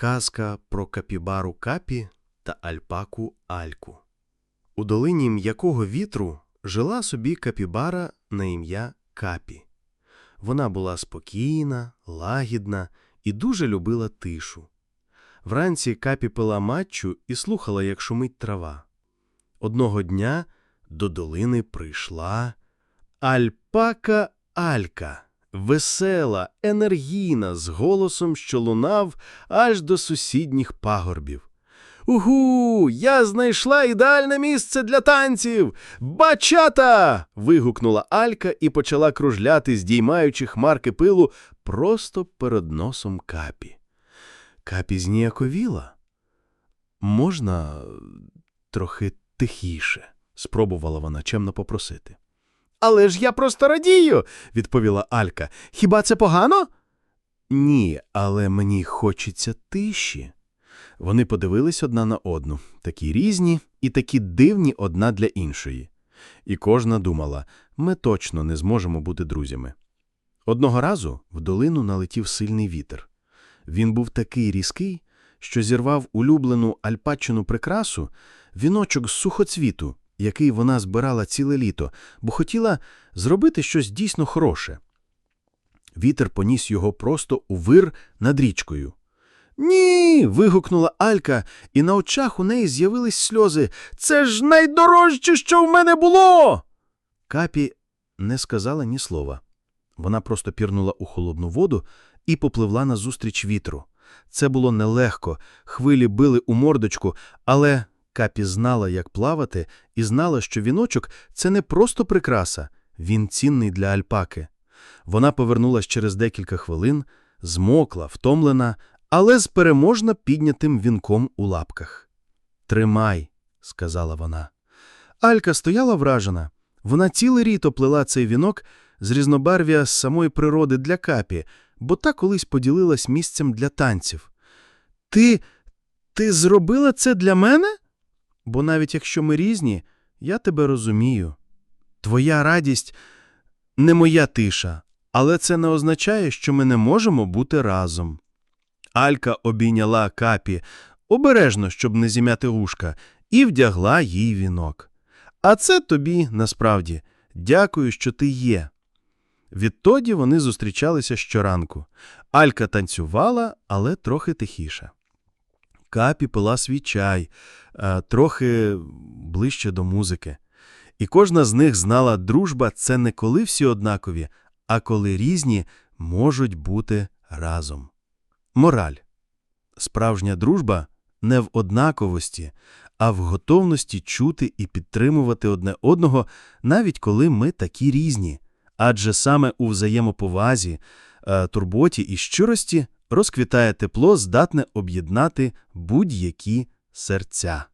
Казка про капібару Капі та альпаку Альку. У долині м'якого вітру жила собі капібара на ім'я Капі. Вона була спокійна, лагідна і дуже любила тишу. Вранці Капі пила матчу і слухала, як шумить трава. Одного дня до долини прийшла альпака Алька, весела, енергійна, з голосом, що лунав аж до сусідніх пагорбів. Угу, я знайшла ідеальне місце для танців. Бачата. вигукнула Алька і почала кружляти, здіймаючи хмарки пилу просто перед носом капі. Капі зніяковіла. Можна трохи тихіше, спробувала вона чемно попросити. Але ж я просто радію, відповіла Алька. Хіба це погано? Ні, але мені хочеться тиші. Вони подивились одна на одну, такі різні і такі дивні одна для іншої. І кожна думала, ми точно не зможемо бути друзями. Одного разу в долину налетів сильний вітер. Він був такий різкий, що зірвав улюблену альпачину прикрасу, віночок з сухоцвіту, який вона збирала ціле літо, бо хотіла зробити щось дійсно хороше. Вітер поніс його просто у вир над річкою. Ні. вигукнула Алька, і на очах у неї з'явились сльози. Це ж найдорожче, що в мене було. Капі не сказала ні слова. Вона просто пірнула у холодну воду і попливла назустріч вітру. Це було нелегко, хвилі били у мордочку, але Капі знала, як плавати, і знала, що віночок – це не просто прикраса, він цінний для альпаки. Вона повернулась через декілька хвилин, змокла, втомлена, але з переможно піднятим вінком у лапках. Тримай, сказала вона. Алька стояла вражена. Вона ціле ріто плела цей вінок з різнобарв'я з самої природи для капі, бо та колись поділилась місцем для танців. Ти. ти зробила це для мене? Бо навіть якщо ми різні, я тебе розумію. Твоя радість не моя тиша, але це не означає, що ми не можемо бути разом. Алька обійняла капі обережно, щоб не зім'яти вушка, і вдягла їй вінок. А це тобі, насправді, дякую, що ти є. Відтоді вони зустрічалися щоранку. Алька танцювала, але трохи тихіше. Капі пила свій чай, е, трохи ближче до музики. І кожна з них знала, дружба – це не коли всі однакові, а коли різні можуть бути разом. Мораль. Справжня дружба не в однаковості, а в готовності чути і підтримувати одне одного, навіть коли ми такі різні. Адже саме у взаємоповазі, е, турботі і щирості розквітає тепло, здатне об'єднати будь-які серця.